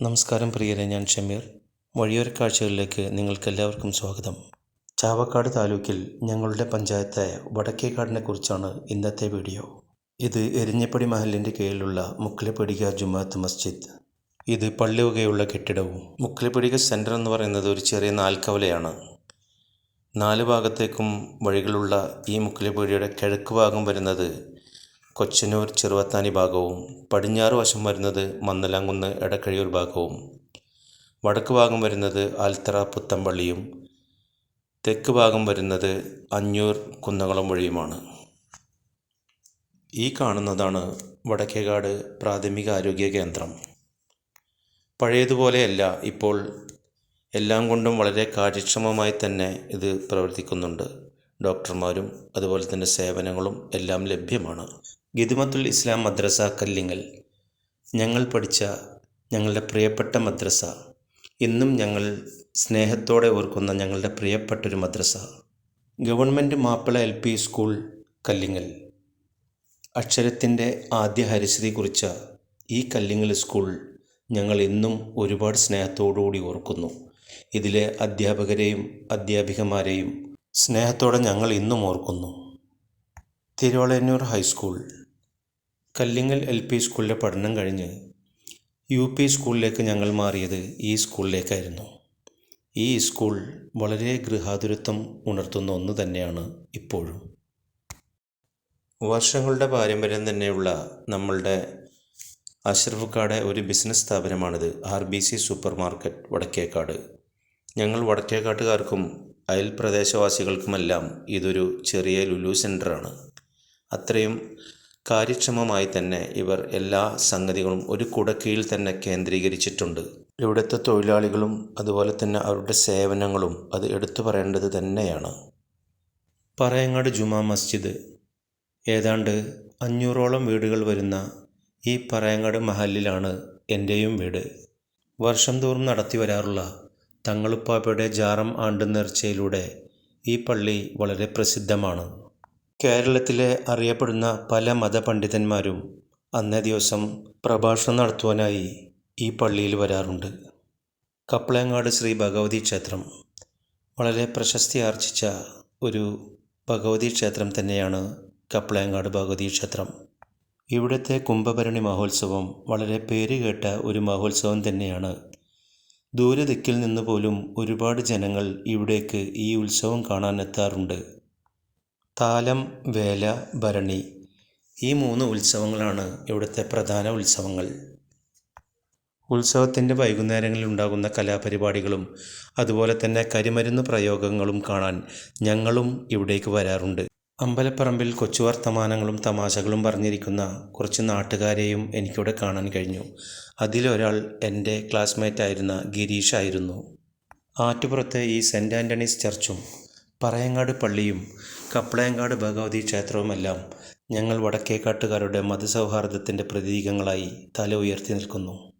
നമസ്കാരം പ്രിയരെ ഞാൻ ഷമീർ. വഴിയോര കാഴ്ചകളിലേക്ക് നിങ്ങൾക്കെല്ലാവർക്കും സ്വാഗതം. ചാവക്കാട് താലൂക്കിൽ ഞങ്ങളുടെ പഞ്ചായത്തായ വടക്കേക്കാടിനെ കുറിച്ചാണ് ഇന്നത്തെ വീഡിയോ. ഇത് എരിഞ്ഞപ്പടി മഹലിന്റെ കീഴിലുള്ള മുക്കിലപ്പടിക ജുമാത്ത് മസ്ജിദ്. ഇത് പള്ളിവകയുള്ള കെട്ടിടവും മുക്കിലപ്പടിക സെന്റർ എന്ന് പറയുന്നത് ഒരു ചെറിയ നാൽക്കവലയാണ്. നാല് ഭാഗത്തേക്കും വഴികളുള്ള ഈ മുക്കിലപ്പടിയുടെ കിഴക്ക് ഭാഗം വരുന്നത് കൊച്ചനൂർ ചെറുവത്താനി ഭാഗവും പടിഞ്ഞാറ് വശം വരുന്നത് മന്നലാംകുന്ന് എടക്കഴിയൂർ ഭാഗവും. വടക്ക് ഭാഗം വരുന്നത് ആൽത്തറ പുത്തമ്പള്ളിയും തെക്ക് ഭാഗം വരുന്നത് അഞ്ഞൂർ കുന്നകുളം വഴിയുമാണ്. ഈ കാണുന്നതാണ് വടക്കേകാട് പ്രാഥമിക ആരോഗ്യ കേന്ദ്രം. പഴയതുപോലെയല്ല ഇപ്പോൾ. എല്ലാം കൊണ്ടും വളരെ കാര്യക്ഷമമായി തന്നെ ഇത് പ്രവർത്തിക്കുന്നുണ്ട്. ഡോക്ടർമാരും അതുപോലെ തന്നെ സേവനങ്ങളും എല്ലാം ലഭ്യമാണ്. ഗിദുമത്തുൽ ഇസ്ലാം മദ്രസ കല്ലിങ്ങൽ. ഞങ്ങൾ പഠിച്ച ഞങ്ങളുടെ പ്രിയപ്പെട്ട മദ്രസ. ഇന്നും ഞങ്ങൾ സ്നേഹത്തോടെ ഓർക്കുന്ന ഞങ്ങളുടെ പ്രിയപ്പെട്ടൊരു മദ്രസ. Government Mappila L P school Kallingal. അക്ഷരത്തിന്റെ ആദ്യ ഹരിശ്രീ കുറിച്ച ഈ കല്ലിങ്ങൽ സ്കൂൾ ഞങ്ങൾ ഇന്നും ഒരുപാട് സ്നേഹത്തോടുകൂടി ഓർക്കുന്നു. ഇതിലെ അധ്യാപകരെയും അധ്യാപികമാരെയും സ്നേഹത്തോടെ ഞങ്ങൾ ഇന്നും ഓർക്കുന്നു. Thiruvalannur high school. Kallingal L P സ്കൂളിലെ പഠനം കഴിഞ്ഞ് യു പി സ്കൂളിലേക്ക് ഞങ്ങൾ മാറിയത് ഈ സ്കൂളിലേക്കായിരുന്നു. ഈ സ്കൂൾ വളരെ ഗൃഹാതുരത്വം ഉണർത്തുന്ന ഒന്ന് തന്നെയാണ് ഇപ്പോഴും. വർഷങ്ങളുടെ പാരമ്പര്യം തന്നെയുള്ള നമ്മളുടെ അഷ്റഫ്ക്കാട് ഒരു business സ്ഥാപനമാണിത് R B C super market Vadakkekad. ഞങ്ങൾ വടക്കേക്കാട്ടുകാർക്കും അയൽ പ്രദേശവാസികൾക്കുമെല്ലാം ഇതൊരു ചെറിയ ലുലു സെന്ററാണ്. അത്രയും കാര്യക്ഷമമായി തന്നെ ഇവർ എല്ലാ സംഗതികളും ഒരു കുടക്കീഴിൽ തന്നെ കേന്ദ്രീകരിച്ചിട്ടുണ്ട്. ഇവിടുത്തെ തൊഴിലാളികളും അതുപോലെ തന്നെ അവരുടെ സേവനങ്ങളും അത് എടുത്തു പറയേണ്ടത് തന്നെയാണ്. പറയങ്ങാട് ജുമാ മസ്ജിദ്. ഏതാണ്ട് അഞ്ഞൂറോളം വീടുകൾ വരുന്ന ഈ പറയങ്ങാട് മഹലിലാണ് എന്റെയും വീട്. വർഷം തോറും നടത്തി വരാറുള്ള തങ്ങളുപ്പാപ്പയുടെ ജാറം ആണ്ട് നേർച്ചയിലൂടെ ഈ പള്ളി വളരെ പ്രസിദ്ധമാണ്. കേരളത്തിലെ അറിയപ്പെടുന്ന പല മതപണ്ഡിതന്മാരും അന്നേ ദിവസം പ്രഭാഷണം നടത്തുവാനായി ഈ പള്ളിയിൽ വരാറുണ്ട്. കപ്പളങ്ങാട് ശ്രീ ഭഗവതി ക്ഷേത്രം വളരെ പ്രശസ്തി ആർജിച്ച ഒരു ഭഗവതി ക്ഷേത്രം തന്നെയാണ് കപ്പളങ്ങാട് ഭഗവതി ക്ഷേത്രം. ഇവിടുത്തെ കുംഭഭരണി മഹോത്സവം വളരെ പേരുകേട്ട ഒരു മഹോത്സവം തന്നെയാണ് ദൂരദിക്കിൽ നിന്ന് പോലും ഒരുപാട് ജനങ്ങൾ ഇവിടേക്ക് ഈ ഉത്സവം കാണാൻ എത്താറുണ്ട് താലം വേല ഭരണി ഈ മൂന്ന് ഉത്സവങ്ങളാണ് ഇവിടുത്തെ പ്രധാന ഉത്സവങ്ങൾ. ഉത്സവത്തിന്റെ വൈകുന്നേരങ്ങളിൽ ഉണ്ടാകുന്ന കലാപരിപാടികളും അതുപോലെ തന്നെ കരിമരുന്ന് പ്രയോഗങ്ങളും കാണാൻ ഞങ്ങളും ഇവിടേക്ക് വരാറുണ്ട്. അമ്പലപ്പറമ്പിൽ കൊച്ചു വർത്തമാനങ്ങളും തമാശകളും പറഞ്ഞിരിക്കുന്ന കുറച്ച് നാട്ടുകാരെയും എനിക്കിവിടെ കാണാൻ കഴിഞ്ഞു. അതിലൊരാൾ എന്റെ ക്ലാസ്മേറ്റ് ആയിരുന്ന ഗിരീഷ് ആയിരുന്നു. ആറ്റുപുറത്തെ ഈ സെന്റ് ആന്റണീസ് ചർച്ചും പറയങ്ങാട് പള്ളിയും കപ്പളയങ്കാട് ഭഗവതി ക്ഷേത്രവുമെല്ലാം ഞങ്ങൾ വടക്കേക്കാട്ടുകാരുടെ മതസൗഹാർദ്ദത്തിന്റെ പ്രതീകങ്ങളായി തല ഉയർത്തി നിൽക്കുന്നു.